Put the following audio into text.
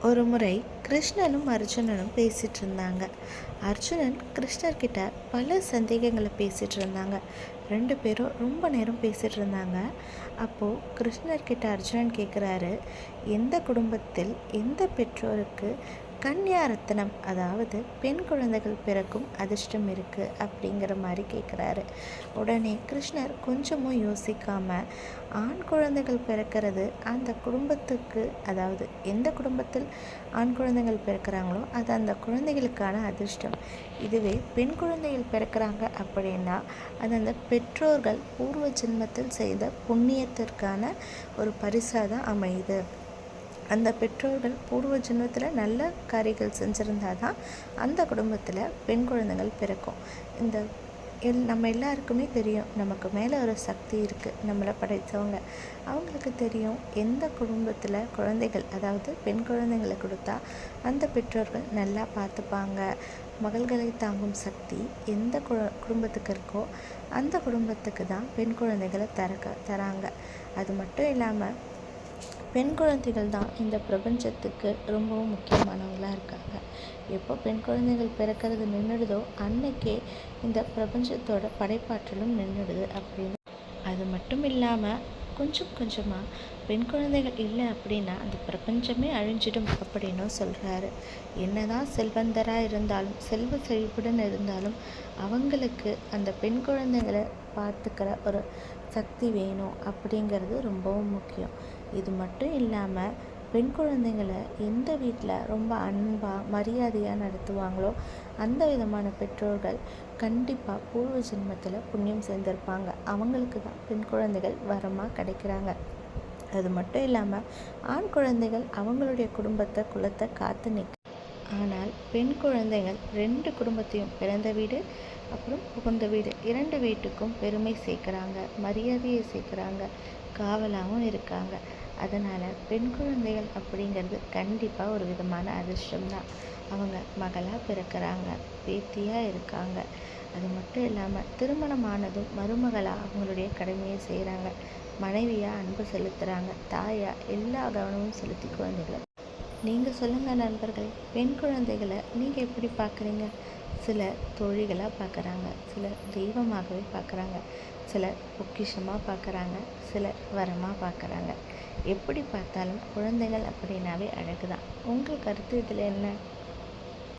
ஒரு முறை கிருஷ்ணனும் அர்ஜுனனும் பேசிகிட்டு இருந்தாங்க அர்ஜுனன் கிருஷ்ணர்கிட்ட பல சந்தேகங்களை பேசிகிட்டு இருந்தாங்க ரெண்டு பேரும் ரொம்ப நேரம் பேசிகிட்டு இருந்தாங்க அப்போது கிருஷ்ணர்கிட்ட அர்ஜுனன் கேட்குறாரு எந்த குடும்பத்தில் எந்த பெற்றோருக்கு கன்யா ரத்னம் அதாவது பெண் குழந்தைகள் பிறக்கும் அதிர்ஷ்டம் இருக்குது அப்படிங்கிற மாதிரி கேட்குறாரு உடனே கிருஷ்ணர் கொஞ்சமும் யோசிக்காமல் ஆண் குழந்தைகள் பிறக்கிறது அந்த குடும்பத்துக்கு அதாவது எந்த குடும்பத்தில் ஆண் குழந்தைகள் பிறக்கிறாங்களோ அது அந்த குழந்தைகளுக்கான அதிர்ஷ்டம். இதுவே பெண் குழந்தைகள் பிறக்கிறாங்க அப்படின்னா அது அந்த பெற்றோர்கள் பூர்வ ஜென்மத்தில் செய்த புண்ணியத்திற்கான ஒரு பரிசாக தான் அமையுது. அந்த பெற்றோர்கள் பூர்வ ஜென்மத்தில் நல்ல காரியங்கள் செஞ்சுருந்தா தான் அந்த குடும்பத்தில் பெண் குழந்தைகள் பிறக்கும். இந்த எல் நம்ம எல்லாருக்குமே தெரியும் நமக்கு மேலே ஒரு சக்தி இருக்குது நம்மளை படைத்தவங்க. அவங்களுக்கு தெரியும் எந்த குடும்பத்தில் குழந்தைகள் அதாவது பெண் குழந்தைங்களை கொடுத்தா அந்த பெற்றோர்கள் நல்லா பார்த்துப்பாங்க. மகள்களை தாங்கும் சக்தி எந்த கு குடும்பத்துக்கு இருக்கோ அந்த குடும்பத்துக்கு தான் பெண் குழந்தைகளை தரக்க தராங்க. அது மட்டும் இல்லாமல் பெண் குழந்தைகள் தான் இந்த பிரபஞ்சத்துக்கு ரொம்பவும் முக்கியமானவங்களாக இருக்காங்க. எப்போ பெண் குழந்தைகள் பிறக்கிறது நின்றுடுதோ அன்னைக்கே இந்த பிரபஞ்சத்தோட படைப்பாற்றலும் நின்றுடுது அப்படின்னு. அது மட்டும் இல்லாமல் கொஞ்சம் கொஞ்சமாக பெண் குழந்தைகள் இல்லை அப்படின்னா அந்த பிரபஞ்சமே அழிஞ்சிடும் அப்படின்னும் சொல்கிறாரு என்னதான் செல்வந்தராக இருந்தாலும் செல்வ செழிப்புடன் இருந்தாலும் அவங்களுக்கு அந்த பெண் குழந்தைகளை பார்த்துக்கிற ஒரு சக்தி வேணும் அப்படிங்கிறது ரொம்பவும் முக்கியம். இது மட்டும் இல்லாமல் பெண் குழந்தைங்களை எந்த வீட்டில் ரொம்ப அன்பாக மரியாதையாக நடத்துவாங்களோ அந்த விதமான பெற்றோர்கள் கண்டிப்பாக பூர்வ ஜென்மத்தில் புண்ணியம் சேர்ந்திருப்பாங்க. அவங்களுக்கு தான் பெண் குழந்தைகள் வரமாக கிடைக்கிறாங்க. அது மட்டும் இல்லாமல் ஆண் குழந்தைகள் அவங்களுடைய குடும்பத்தை குலத்தை காத்து நிற்க ஆனால் பெண் குழந்தைகள் ரெண்டு குடும்பத்தையும் பிறந்த வீடு அப்புறம் புகுந்த வீடு. இரண்டு வீட்டுக்கும் பெருமை சேர்க்குறாங்க மரியாதையை சேர்க்குறாங்க காவலாகவும் இருக்காங்க. அதனால் பெண் குழந்தைகள் அப்படிங்கிறது கண்டிப்பாக ஒரு விதமான அதிர்ஷ்டம் தான் அவங்க மகளாக பிறக்கிறாங்க பேத்தியாக இருக்காங்க. அது மட்டும் இல்லாமல் திருமணமானதும் மருமகளாக அவங்களுடைய கடமையை செய்கிறாங்க மனைவியாக அன்பு செலுத்துகிறாங்க தாயாக எல்லா கவனமும் செலுத்தி குழந்தைகளை நீங்கள் சொல்லுங்கள் நண்பர்கள் பெண் குழந்தைகளை நீங்கள் எப்படி பார்க்குறீங்க? சில தொழிகளாக பார்க்குறாங்க சில தெய்வமாகவே பார்க்குறாங்க சில பொக்கிஷமாக பார்க்குறாங்க சில வரமாக பார்க்குறாங்க. எப்படி பார்த்தாலும் குழந்தைகள் அப்படின்னாவே அழகு தான் உங்கள் கருத்து இதில் என்ன?